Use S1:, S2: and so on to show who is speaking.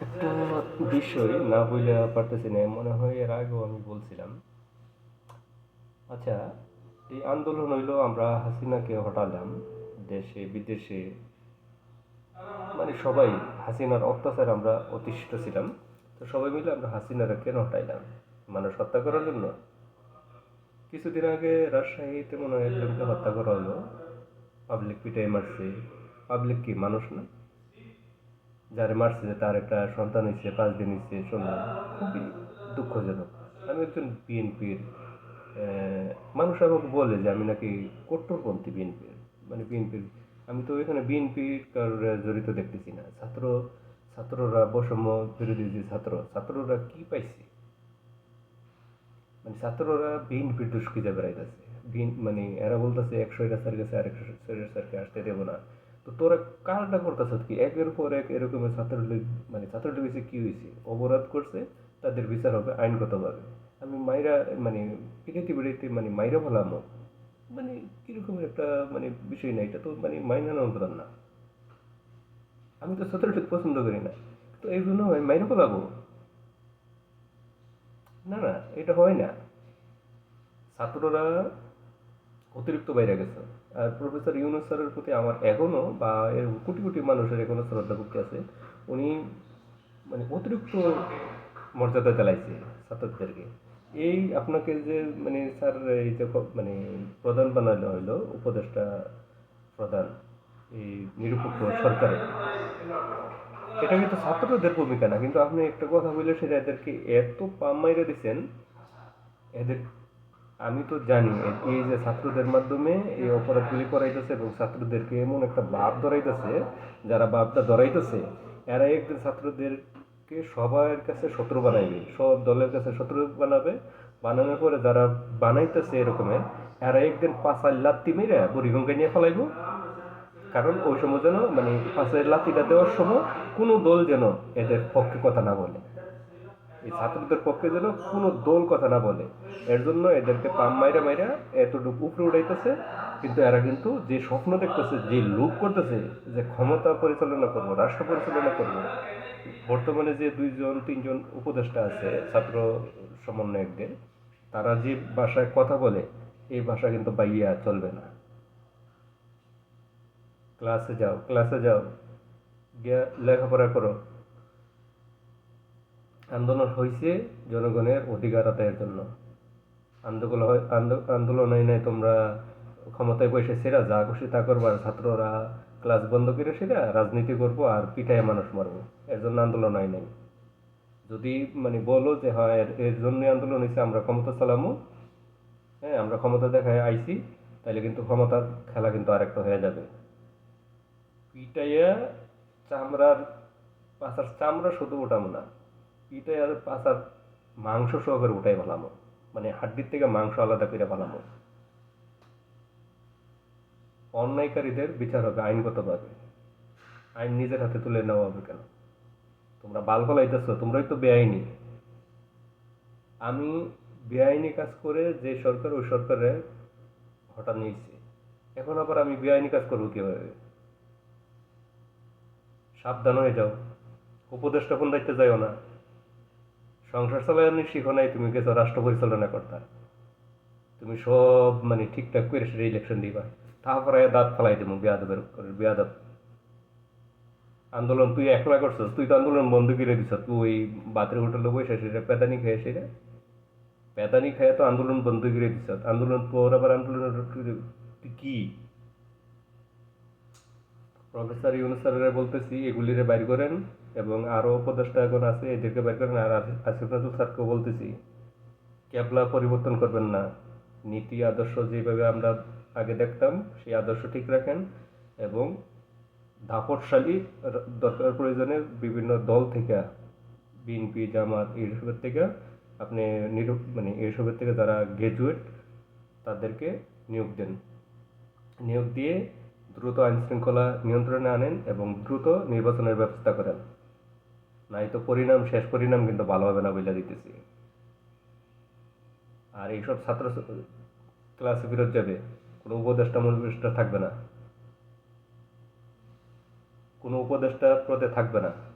S1: একটা বিষয় না বলে পারতেছি না, মনে হয় এর আগেও আমি বলছিলাম। আচ্ছা এই আন্দোলন হইল আমরা হাসিনাকে হটালাম, দেশে, বিদেশে। মানে সবাই হাসিনার অত্যাচার আমরা অতিষ্ঠ ছিলাম। তো সবাই মিলে আমরা হাসিনারা কেন হটাইলাম? মানুষ হত্যা করার জন্য? কিছুদিন আগে রাজশাহীতে মনে হয় একজনকে হত্যা করা হলো। পাবলিক পিটাই মারছে। পাবলিক কি? মানুষ না? যারে মারছে তার একটা সন্তান হয়েছে, পাঁচ দিন হয়েছে শুনলাম খুবই দুঃখজনক। আমি একজন বিএনপির মানুষ আমাকে বলে যে আমি নাকি কট্টরপন্থী বিএনপির মানে বিএনপির, আমি তো এখানে বিএনপির জড়িত দেখতেছি না। ছাত্র, ছাত্ররা বৈষম্য বিরোধী যে ছাত্র, ছাত্ররা কি পাইছে? মানে ছাত্ররা বিএনপির দুষ্কৃতা বেড়াইতেছে। বিএন মানে এরা বলতেছে একশো এটা স্যার গেছে আর একশো স্যারকে আসতে দেবো না। তো তোরা কারটা করতেছ কি? একের পর এক এরকমের ছাত্রলীগ মানে ছাত্রলীগ হয়েছে কি হয়েছে অপরাধ করছে, তাদের বিচার হবে আইনগতভাবে। আমি মাইরা মানে পিড়াইতে পিড়াইতে মানে মাইরা ফেলামো। মানে কিরকমের একটা মানে বিষয় না এটা তো মানে মাইনা অন্তরান না। আমি তো ছাত্রলীগ পছন্দ করি না। তো এই জন্য আমি মাইরা ফেলাবো। না না, এটা হয় না। ছাত্ররা অতিরিক্ত বাইরে গেছে। আর প্রফেসর ইউনুস স্যারের প্রতি আমার এখনও বা এর কোটি কোটি মানুষের এখনও শ্রদ্ধা ভক্তি আছে, উনি মানে অতিরিক্ত মর্যাদা চালাইছে ছাত্রদেরকে। এই আপনাকে যে মানে স্যার এই যে মানে প্রধান বানানো হইল, উপদেষ্টা প্রধান, এই নিরপেক্ষ সরকারের, এটা কিন্তু ছাত্রদের ভূমিকা না, কিন্তু আপনি একটা কথা বললে সেটা এদেরকে এত পাম মাইরে দিচ্ছেন এদের আমি তো জানি এই যে ছাত্রদের মাধ্যমে এই অপরাধগুলি করাইতেছে এবং ছাত্রদেরকে এমন একটা ভাব ধরাইতেছে, যারা ভাবটা ধরাইতেছে, এরা একদিন ছাত্রদেরকে সবার কাছে শত্রু বানাইবে, সব দলের কাছে শত্রু বানাবে। বানানোর পরে যারা বানাইতেছে এরকমের এরা একদিন পাঁচার লাত্তি মেরে বুড়িগঙ্গা নিয়ে ফেলাইবো। কারণ ওই সময় যেন মানে পাঁচের লাত্তিটা দেওয়ার সময় কোনো দল যেন এদের পক্ষে কথা না বলে। এই ছাত্রদের পক্ষে যেন কোনো দোল কথা না বলে। এর জন্য এদেরকে পাম মাইরা মাইরা এতটুকু উপরে উঠাইতেছে। কিন্তু এরা কিন্তু যে স্বপ্ন দেখতেছে, যে লোক করতেছে, যে ক্ষমতা পরিচালনা করব, রাষ্ট্র পরিচালনা করব, বর্তমানে যে দুইজন, তিনজন উপদেষ্টা আছে, ছাত্র সমন্বয়কদের, তারা যে ভাষায় কথা বলে, এই ভাষা কিন্তু বাইয়া চলবে না। ক্লাসে যাও ক্লাসে যাও, গিয়া লেখাপড়া করো। আন্দোলন হয়েছে জনগণের অধিকার আদায়ের জন্য। আন্দোলন হয় নাই, তোমরা ক্ষমতায় বসে সেরা যা খুশি তা করবার ছাত্ররা ক্লাস বন্ধ করে সেরা রাজনীতি করব আর পিঠায় মানুষ মারবো। এর জন্য আন্দোলন হয় নাই। যদি মানে বলো যে, হয়, এর- জন্যই আন্দোলন হয়েছে আমরা ক্ষমতা চালামো। হ্যাঁ আমরা ক্ষমতা দেখায় আইছি তাহলে কিন্তু ক্ষমতার খেলা কিন্তু আরেকটা হয়ে যাবে। পিটাইয়া চামড়ার পাশার চামড়া শুধু উঠাবো না। পিটাইয়া পাশার মাংস সহকারে উঠাই ফেলামো। মানে হাড্ডির থেকে মাংস আলাদা করে ফেলামো। অন্যায়কারীদের বিচার হবে আইনগতভাবে। আইন নিজের হাতে তুলে নেওয়া হবে কেন? তোমরা বাল ফলাইতেছো তোমরাই তো বেআইনি। আমি বেআইনি কাজ করে যে সরকার, ওই সরকারে হঠাৎ নিয়েছি। এখন আবার আমি বেআইনি কাজ করব কীভাবে? সাবধান হয়ে যাও। উপদেষ্টা কোন দায়িত্বে যাইও না। সংসার চালানো শিখো নাই তুমি গেছো রাষ্ট্র পরিচালনা করতা। তুমি সব মানে ঠিকঠাক করে সেটা ইলেকশন দিবা। তারপরে দাঁত ফেলাই দেবো বিয়াদবের বিয়াদব। আন্দোলন তুই একলা করছিস, তুই তো আন্দোলন বন্ধ করে দিছ তুই বাতের হোটেলে বসে সেটা পেদানি খেয়ে সেটা। পেদানি খেয়ে তো আন্দোলন বন্ধ করে দিছ আন্দোলন তোর আবার আন্দোলন কি? প্রফেসর ইউনুস স্যারেরা বলতেছি, এগুলিরে বাইর করেন। এবং আরও উপদেষ্টা এখন আছে, এদেরকে বাইর করেন। আর আসিফ নজরুল স্যারকেও বলতেছি, ক্যাবলা পরিবর্তন করবেন না। নীতি, আদর্শ যেভাবে আমরা আগে দেখতাম, সেই আদর্শ ঠিক রাখেন এবং দাপটশালী র- দরকার প্রয়োজনে বিভিন্ন দল থেকে, বিএনপি, জামাত এইসবের থেকে আপনি নিরু মানে এইসবের থেকে যারা গ্র্যাজুয়েট তাদেরকে নিয়োগ দেন। নিয়োগ দিয়ে দ্রুত আইন শৃঙ্খলা নিয়ন্ত্রণে আনেন এবং দ্রুত নির্বাচনের ব্যবস্থা করেন। নাই তো পরিণাম, শেষ পরিণাম কিন্তু ভালো হবে না বলে দিতেছি। আর এইসব ছাত্র ক্লাসে ফেরত যাবে, কোনো উপদেষ্টা, মূল থাকবে না। কোনো উপদেষ্টা প্রতি থাকবে না।